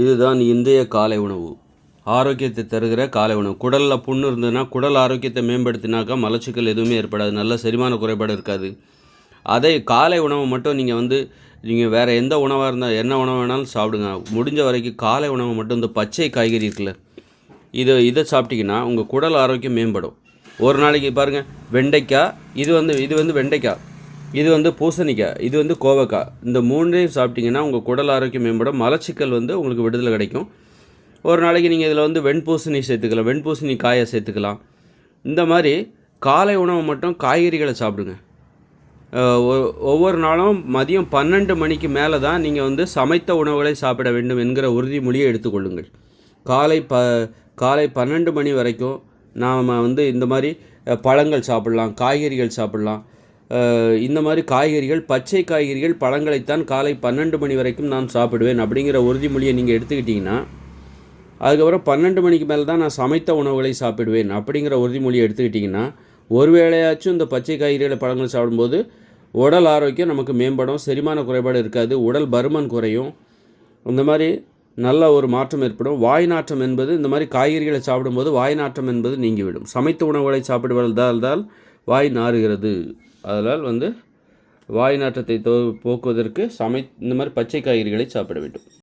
இதுதான் இந்திய காலை உணவு. ஆரோக்கியத்தை தருகிற காலை உணவு. குடலில் புண்ணு இருந்ததுன்னா குடல் ஆரோக்கியத்தை மேம்படுத்தினாக்கா மலச்சிக்கல் எதுவுமே ஏற்படாது. நல்ல செரிமான குறைபாடு இருக்காது. அதே காலை உணவு மட்டும் நீங்கள் வந்து நீங்கள் வேறு எந்த உணவாக இருந்தால் என்ன உணவு வேணாலும் சாப்பிடுங்க. முடிஞ்ச வரைக்கும் காலை உணவு மட்டும் இந்த பச்சை காய்கறி இருக்குல்ல இதை இதை சாப்பிட்டீங்கன்னா உங்கள் குடல் ஆரோக்கியம் மேம்படும். ஒரு நாளைக்கு பாருங்கள் வெண்டைக்காய் இது வந்து இது வந்து வெண்டைக்காய். இது வந்து பூசணிக்காய் இது வந்து கோவக்காய். இந்த மூணையும் சாப்பிட்டீங்கன்னா உங்கள் குடல் ஆரோக்கியம் மேம்படும். மலச்சிக்கல் வந்து உங்களுக்கு விடுதலை கிடைக்கும். ஒரு நாளைக்கு நீங்கள் இதில் வந்து வெண்பூசணி சேர்த்துக்கலாம் வெண்பூசணி காயை சேர்த்துக்கலாம். இந்த மாதிரி காலை உணவு மட்டும் காய்கறிகளை சாப்பிடுங்க. ஒ- ஒவ்வொரு நாளும் மதியம் பன்னெண்டு மணிக்கு மேலே தான் நீங்கள் வந்து சமைத்த உணவுகளை சாப்பிட வேண்டும் என்கிற உறுதிமொழியை எடுத்துக்கொள்ளுங்கள் காலை ப காலை பன்னெண்டு மணி வரைக்கும் நாம் வந்து இந்த மாதிரி பழங்கள் சாப்பிட்லாம் காய்கறிகள் சாப்பிட்லாம். இந்த மாதிரி காய்கறிகள் பச்சை காய்கறிகள் பழங்களைத்தான் காலை பன்னெண்டு மணி வரைக்கும் நான் சாப்பிடுவேன் அப்படிங்கிற உறுதிமொழியை நீங்கள் எடுத்துக்கிட்டிங்கன்னா அதுக்கப்புறம் பன்னெண்டு மணிக்கு மேலே தான் நான் சமைத்த உணவுகளை சாப்பிடுவேன் அப்படிங்கிற உறுதிமொழியை எடுத்துக்கிட்டிங்கன்னா ஒரு வேளையாச்சும் இந்த பச்சை காய்கறிகளை பழங்கள் சாப்பிடும்போது உடல் ஆரோக்கியம் நமக்கு மேம்படும் செரிமான குறைபாடு இருக்காது உடல் பருமன் குறையும் இந்த மாதிரி நல்ல ஒரு மாற்றம் ஏற்படும். வாய் நாற்றம் என்பது இந்த மாதிரி காய்கறிகளை சாப்பிடும்போது வாய் நாற்றம் என்பது நீங்கிவிடும். சமைத்த உணவுகளை சாப்பிடுவதால் தான் வாய் நாறுகிறது. அதனால் வந்து வாய் நாற்றத்தை தோ போக்குவதற்கு சமை இந்த மாதிரி பச்சை காய்கறிகளை சாப்பிட வேண்டும்.